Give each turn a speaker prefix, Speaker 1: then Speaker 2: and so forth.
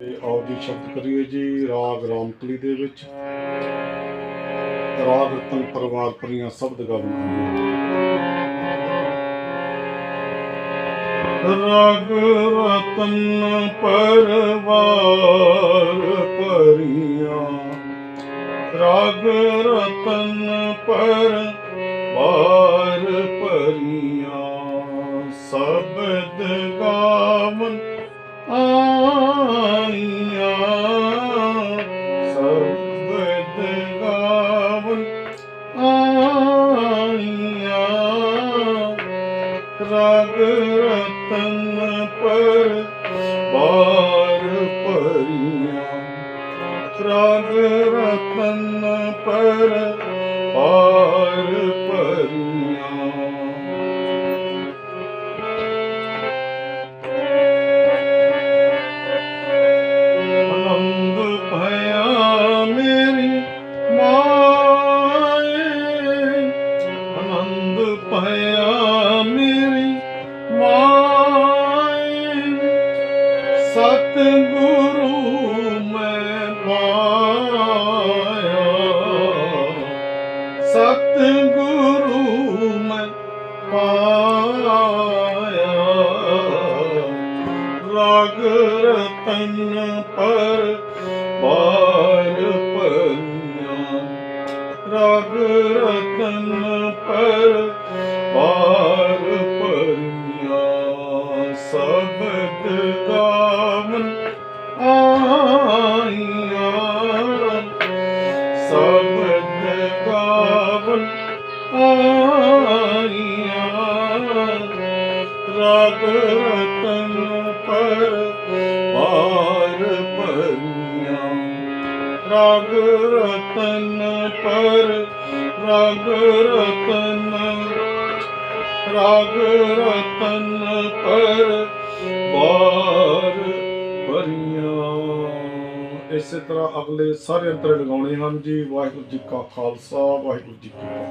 Speaker 1: ਤੇ ਆਓ ਜੀ ਸ਼ਬਦ ਕਰੀਏ ਜੀ, ਰਾਗ ਰਾਮਕਲੀ ਦੇ ਵਿੱਚ। ਰਾਗ ਰਤਨ ਪਰਿਵਾਰ ਪਰੀਆਂ ਸ਼ਬਦ ਗਾਵਨ ਰਾਗ ਰਤਨ ਪਰਵਾਰ ਪਰੀਆਂ ਰਾਗ ਰਤਨ ਪਰ ਪਰੀਆਂ ਸ਼ਬਦ ਗਾਵਨ ਆਈਆਂ ਰਾਗ ਰਤਨ ਪਰ ਬਾਰ ਪਰੀਆਂ ਰਾਗ ਰਤਨ ਪਰ ਬਾਰ ਪਰੀਆਂ ਮੇਰੀ ਆਨੰਦ ਭਇਆ ਰਾਗ ਰਤਨ ਪਰ ਬਾਰ ਪਈਆਂ ਰਾਗ ਰਤਨ ਪਰ ਬਾਰ ਪਈਆਂ ਸ਼ਬਦ ਗਾਵਨ ਆਈਆਂ ਸ਼ਬਦ ਗਾਵਨ ਆਈਆਂ ਰਾਗ ਰਤਨ ਪਰ ਬਾਰ ਪਰੀਆਂ ਰਾਗ ਰਤਨ ਪਰ ਰਾਗ ਰਤਨ ਰਾਗ ਰਤਨ ਪਰ ਬਾਰ ਪਰੀਆਂ ਇਸੇ ਤਰ੍ਹਾਂ ਅਗਲੇ ਸਾਰੇ ਅੰਤਰ ਲਗਾਉਣੇ ਹਨ ਜੀ, ਵਾਹਿਗੁਰੂ ਜੀ ਕਾ ਖਾਲਸਾ, ਵਾਹਿਗੁਰੂ ਜੀ ਕੀ ਫਤਿਹ।